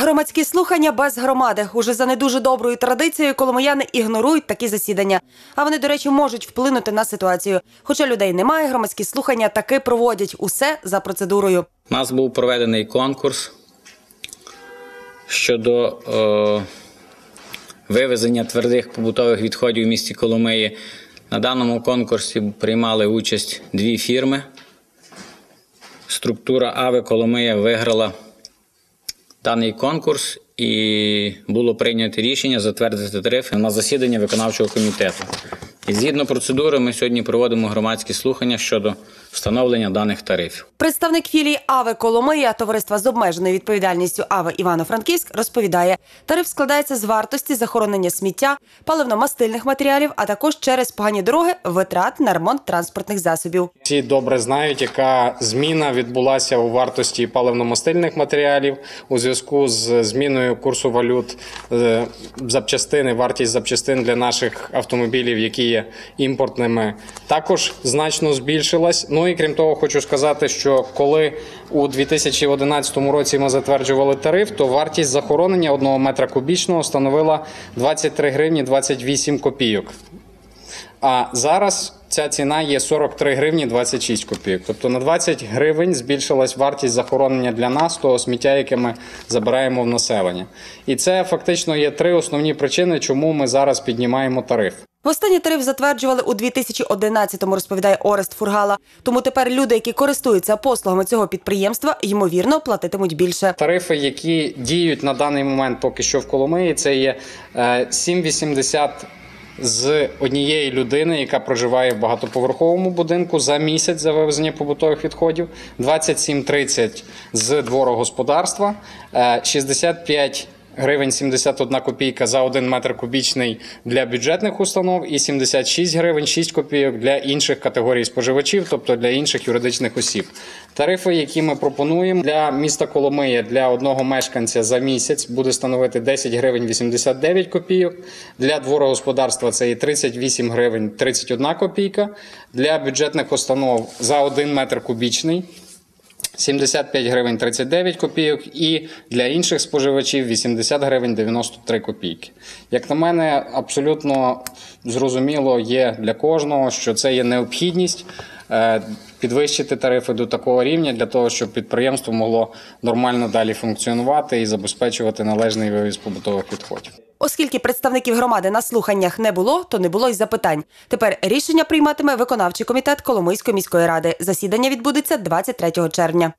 Громадські слухання без громади. Уже за не дуже доброю традицією коломияни ігнорують такі засідання. А вони, до речі, можуть вплинути на ситуацію. Хоча людей немає, громадські слухання таки проводять усе за процедурою. У нас був проведений конкурс щодо е, вивезення твердих побутових відходів в місті Коломиї. На даному конкурсі приймали участь дві фірми. Структура АВИ Коломия виграла даний конкурс і було прийнято рішення затвердити тарифи на засідання виконавчого комітету. І згідно процедури, ми сьогодні проводимо громадські слухання щодо встановлення даних тарифів. Представник філії АВЕ Коломия товариства з обмеженою відповідальністю АВЕ Івано-Франківськ розповідає, тариф складається з вартості захоронення сміття, паливно-мастильних матеріалів, а також через погані дороги витрат на ремонт транспортних засобів. Всі добре знають, яка зміна відбулася у вартості паливно-мастильних матеріалів у зв'язку з зміною курсу валют е, запчастини, вартість запчастин для наших автомобілів, які є імпортними, також значно збільшилась. Ну і крім того, хочу сказати, що коли у 2011 році ми затверджували тариф, то вартість захоронення одного метра кубічного становила 23 гривні 28 копійок. А зараз ця ціна є 43 гривні 26 копійок. Тобто на 20 гривень збільшилась вартість захоронення для нас того сміття, яке ми забираємо в населення. І це фактично є три основні причини, чому ми зараз піднімаємо тариф. Востаннє тариф затверджували у 2011-му, розповідає Орест Фургала. Тому тепер люди, які користуються послугами цього підприємства, ймовірно платитимуть більше. Тарифи, які діють на даний момент поки що в Коломиї, це є е, 7,80 з однієї людини, яка проживає в багатоповерховому будинку за місяць за вивезення побутових відходів, 27,30 з дворогосподарства, е, 65 гривень 71 копійка за 1 метр кубічний для бюджетних установ і 76 гривень 6 копійок для інших категорій споживачів, тобто для інших юридичних осіб. Тарифи, які ми пропонуємо для міста Коломия для одного мешканця за місяць буде становити 10 гривень 89 копійок. Для дворогосподарства це є 38 гривень 31 копійка. Для бюджетних установ за 1 метр кубічний 75 гривень 39 копійок і для інших споживачів 80 гривень 93 копійки. Як на мене, абсолютно зрозуміло є для кожного, що це є необхідність е, підвищити тарифи до такого рівня для того, щоб підприємство могло нормально далі функціонувати і забезпечувати належний вивіз побутових відходів. Оскільки представників громади на слуханнях не було, то не було й запитань. Тепер рішення прийматиме виконавчий комітет Коломийської міської ради. Засідання відбудеться 23 червня.